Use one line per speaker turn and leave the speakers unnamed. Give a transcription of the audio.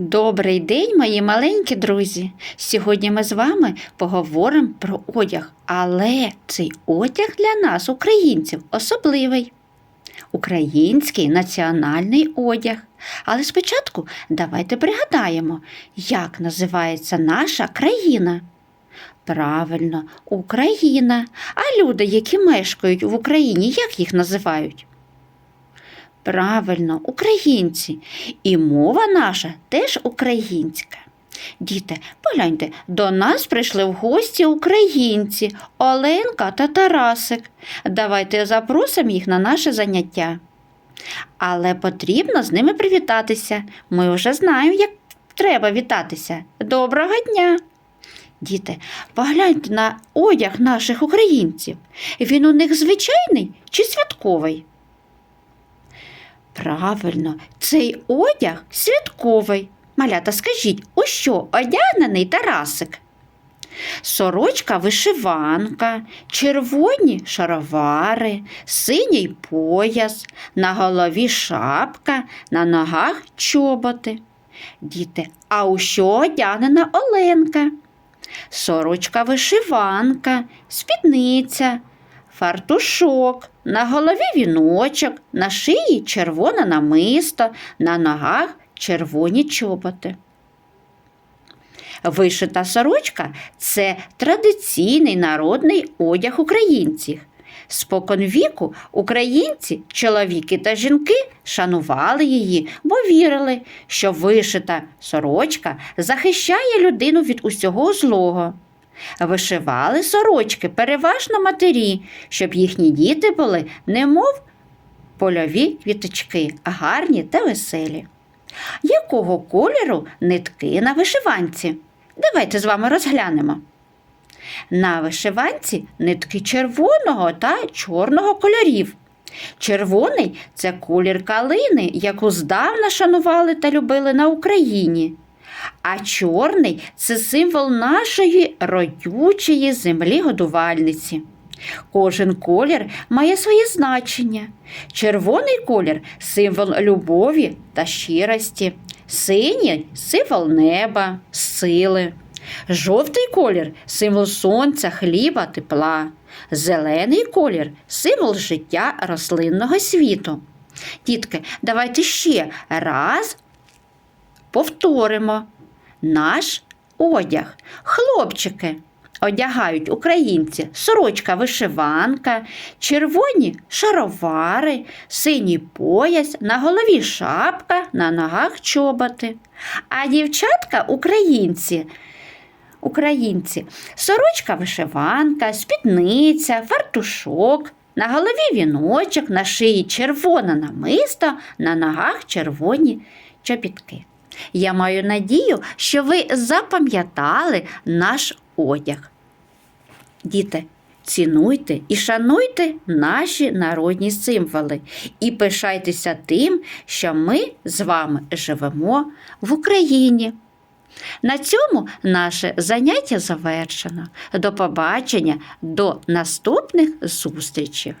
Добрий день, мої маленькі друзі. Сьогодні ми з вами поговоримо про одяг, але цей одяг для нас, українців, особливий. Український національний одяг. Але спочатку давайте пригадаємо, як називається наша країна. Правильно, Україна. А люди, які мешкають в Україні, як їх називають? Правильно, українці. І мова наша теж українська. Діти, погляньте, до нас прийшли в гості українці Оленка та Тарасик. Давайте запросимо їх на наше заняття. Але потрібно з ними привітатися. Ми вже знаємо, як треба вітатися. Доброго дня! Діти, погляньте на одяг наших українців. Він у них звичайний чи святковий? Правильно, цей одяг святковий. Малята, скажіть, у що одягнений Тарасик? Сорочка вишиванка, червоні шаровари, синій пояс, на голові шапка, на ногах чоботи. Діти, а у що одягнена Оленка? Сорочка вишиванка, спідниця, фартушок, на голові віночок, на шиї червоне намисто, на ногах червоні чоботи. Вишита сорочка це традиційний народний одяг українців. Спокон віку українці, чоловіки та жінки шанували її, бо вірили, що вишита сорочка захищає людину від усього злого. Вишивали сорочки переважно матері, щоб їхні діти були немов польові квіточки, гарні та веселі. Якого кольору нитки на вишиванці? Давайте з вами розглянемо. На вишиванці нитки червоного та чорного кольорів. Червоний це колір калини, яку здавна шанували та любили на Україні. А чорний це символ нашої родючої землі годувальниці. Кожен колір має своє значення. Червоний колір символ любові та щирості, синій символ неба, сили. Жовтий колір символ сонця, хліба, тепла. Зелений колір символ життя рослинного світу. Дітки, давайте ще раз повторимо наш одяг. Хлопчики одягають українці сорочка вишиванка, червоні шаровари, синій пояс, на голові шапка, на ногах чоботи. А дівчатка українці. Українці сорочка вишиванка, спідниця, фартушок, на голові віночок, на шиї червона намисто, на ногах червоні чобітки. Я маю надію, що ви запам'ятали наш одяг. Діти, цінуйте і шануйте наші народні символи і пишайтеся тим, що ми з вами живемо в Україні. На цьому наше заняття завершено. До побачення, до наступних зустрічей!